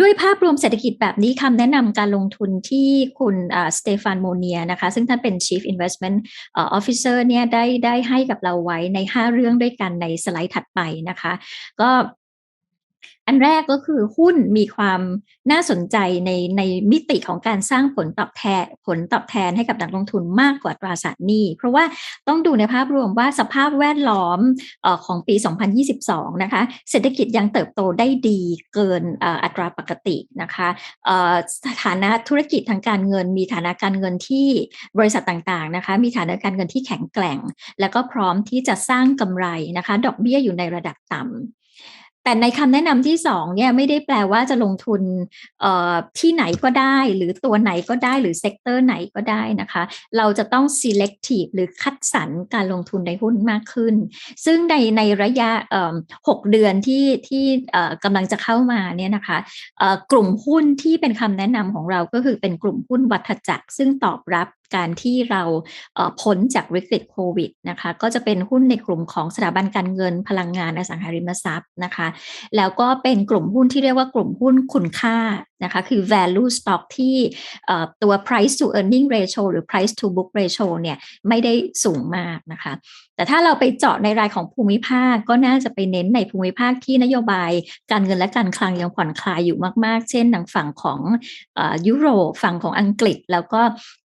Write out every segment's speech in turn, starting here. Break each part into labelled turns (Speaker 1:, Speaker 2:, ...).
Speaker 1: ด้วยภาพรวมเศรษฐกิจแบบนี้คำแนะนำการลงทุนที่คุณสเตฟานโมเนียนะคะ ซึ่งท่านเป็น Chief Investment Officer เนี่ยได้ได้ให้กับเราไว้ใน 5 เรื่องด้วยกันในสไลด์ถัดไปนะคะ ก็ อันแรกก็คือหุ้นมีความน่าสนใจในในมิติของการสร้างผลตอบแทนผลตอบแทนให้กับนักลงทุนมากกว่าตราสารหนี้ เพราะว่าต้องดูในภาพรวมว่าสภาพแวดล้อมออของปี 2022 นะคะ เศรษฐกิจยังเติบโตได้ดีเกินอัตราปกตินะคะสถานะธุรกิจทางการเงิน มีฐานะการเงินที่บริษัทต่างๆนะคะมีฐานะการเงินที่แข็งแกร่ง แล้วก็พร้อมที่จะสร้างกำไรนะคะ ดอกเบี้ยอยู่ในระดับต่ำ แต่ในคำแนะนำที่สองเนี่ยไม่ได้แปลว่าจะลงทุนที่ไหนก็ได้ หรือตัวไหนก็ได้หรือเซกเตอร์ไหนก็ได้นะคะ เราจะต้อง selective หรือคัดสรรการลงทุนในหุ้นมากขึ้น ซึ่งในในระยะหกเดือนที่ที่กำลังจะเข้ามาเนี่ยนะคะกลุ่มหุ้นที่เป็นคำแนะนำของเราก็คือเป็นกลุ่มหุ้นวัฏจักร ซึ่งตอบรับ การที่เราพ้นจากวิกฤตโควิดนะคะก็จะเป็นหุ้นในกลุ่มของสถาบันการเงินพลังงานอสังหาริมทรัพย์นะคะ แล้วก็เป็นกลุ่มหุ้นที่เรียกว่ากลุ่มหุ้นคุณค่า นะคะคือ value stock ที่ตัว price to earning ratio หรือ price to book ratio เนี่ยไม่ได้สูงมากนะคะ แต่ถ้าเราไปเจาะในรายของภูมิภาคก็น่าจะไปเน้นในภูมิภาคที่นโยบายการเงินและการคลังยังผ่อนคลายอยู่มาก ๆ เช่นทางฝั่งของยุโรปฝั่งของอังกฤษ แล้วก็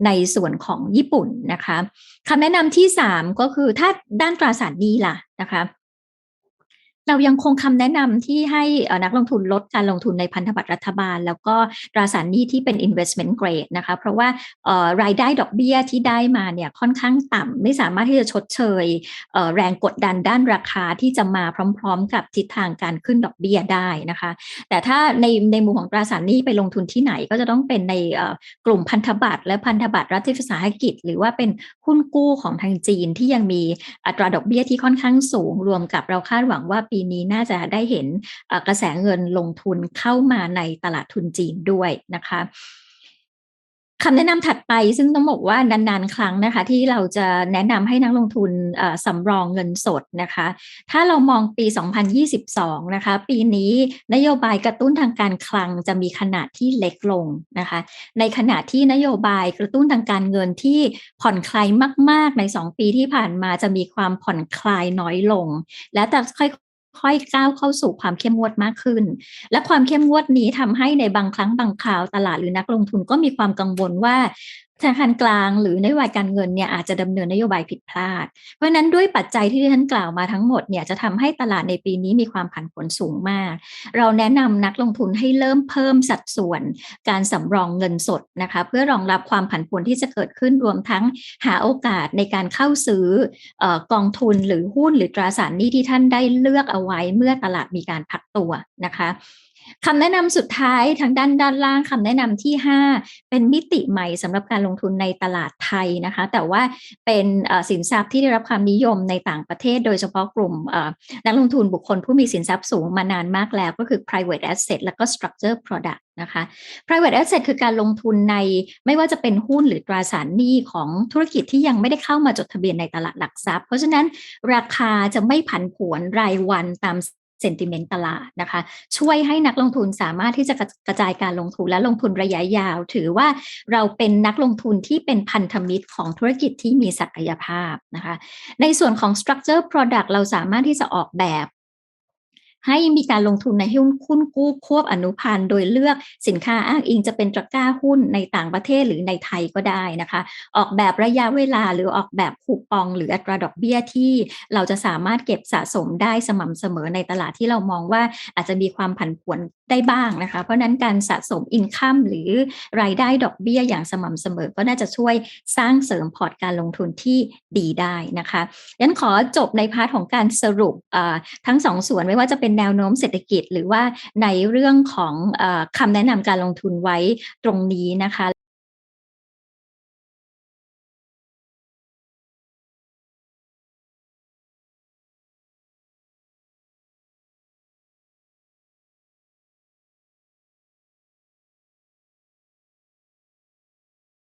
Speaker 1: ในส่วนของญี่ปุ่นนะคะคำแนะนำที่ 3 ก็คือถ้าด้านตราสารหนี้ล่ะนะคะ เรายังคงคำแนะนำที่ให้นักลงทุนลดการลงทุนในพันธบัตรรัฐบาล แล้วก็ตราสารหนี้ที่เป็น investment grade นะคะ เพราะว่ารายได้ดอกเบี้ยที่ได้มาเนี่ยค่อนข้างต่ำไม่สามารถที่จะชดเชยแรงกดดันด้านราคาที่จะมาพร้อม ๆ กับทิศทางการขึ้นดอกเบี้ยได้นะคะ แต่ถ้าในในมุมของตราสารหนี้ไปลงทุนที่ไหนก็จะต้องเป็นในกลุ่มพันธบัตรและพันธบัตรรัฐวิสาหกิจ หรือว่าเป็นหุ้นกู้ของทางจีนที่ยังมีอัตราดอกเบี้ยที่ค่อนข้างสูง รวมกับเราคาดหวังว่าปีนี้น่าจะได้เห็นกระแสเงินลงทุนเข้ามาในตลาดทุนจีนด้วยนะคะคำแนะนำถัดไปซึ่งต้องบอกว่านานๆ ครั้งนะคะ ที่เราจะแนะนำให้นักลงทุนสำรองเงินสดนะคะ ถ้าเรามองปี 2022 นะคะ ปีนี้นโยบายกระตุ้นทางการคลังจะมีขนาดที่เล็กลงนะคะ ในขณะที่นโยบายกระตุ้นทางการเงินที่ผ่อนคลายมาก ๆ ใน 2 ปีที่ผ่านมาจะมีความผ่อนคลายน้อยลง และแต่ค่อย ค่อยก้าวเข้าสู่ความเข้มงวดมากขึ้น และความเข้มงวดนี้ทำให้ในบางครั้งบางคราวตลาดหรือนักลงทุนก็มีความกังวลว่าธนาคารกลางหรือนโยบายการเงินเนี่ยอาจจะดำเนินนโยบายผิดพลาด เพราะนั้นด้วยปัจจัยที่ที่ฉันกล่าวมาทั้งหมดเนี่ยจะทำให้ตลาดในปีนี้มีความผันผวนสูงมาก เราแนะนำนักลงทุนให้เริ่มเพิ่มสัดส่วนการสำรองเงินสดนะคะเพื่อรองรับความผันผวนที่จะเกิดขึ้นรวมทั้งหาโอกาสในการเข้าซื้อกองทุนหรือหุ้นหรือตราสารหนี้ที่ท่านได้เลือกเอาไว้เมื่อตลาดมีการพักตัวนะคะ คำแนะนำสุดท้ายทางด้านด้านล่างคำแนะนำที่ 5 เป็นมิติใหม่สำหรับการลงทุนในตลาดไทยนะคะ แต่ว่าเป็นสินทรัพย์ที่ได้รับความนิยมในต่างประเทศ โดยเฉพาะกลุ่มนักลงทุนบุคคลผู้มีสินทรัพย์สูงมานานมากแล้วก็คือ private asset แล้วก็ structure product นะคะ private asset คือการลงทุนในไม่ว่าจะเป็นหุ้นหรือตราสารหนี้ของธุรกิจที่ยังไม่ได้เข้ามาจดทะเบียนในตลาดหลักทรัพย์ เพราะฉะนั้นราคาจะไม่ผันผวนรายวันตาม เซนติเมนต์ตลาดนะคะ ช่วยให้นักลงทุนสามารถที่จะกระจายการลงทุนและลงทุนระยะยาว ถือว่าเราเป็นนักลงทุนที่เป็นพันธมิตรของธุรกิจที่มีศักยภาพนะคะ ในส่วนของ structure product เราสามารถที่จะออกแบบ ให้มีการลงทุนในหุ้นคุ้นกู้ควบอนุพันธ์โดยเลือกสินค้าอ้างอิงจะเป็นตะกร้าหุ้นในต่างประเทศหรือในไทยก็ได้นะคะ ออกแบบระยะเวลาหรือออกแบบคูปองหรืออัตราดอกเบี้ยที่เราจะสามารถเก็บสะสมได้สม่ำเสมอในตลาดที่เรามองว่าอาจจะมีความผันผวนได้บ้างนะคะ เพราะนั้นการสะสมอินคัมหรือรายได้ดอกเบี้ยอย่างสม่ำเสมอ ก็น่าจะช่วยสร้างเสริมพอร์ตการลงทุนที่ดีได้นะคะยันขอจบในพาร์ทของการสรุปทั้งสองส่วนไม่ว่าจะเป็นแนวโน้มเศรษฐกิจ หรือว่าในเรื่องของอคำแนะนำการลงทุนไว้ตรงนี้นะคะ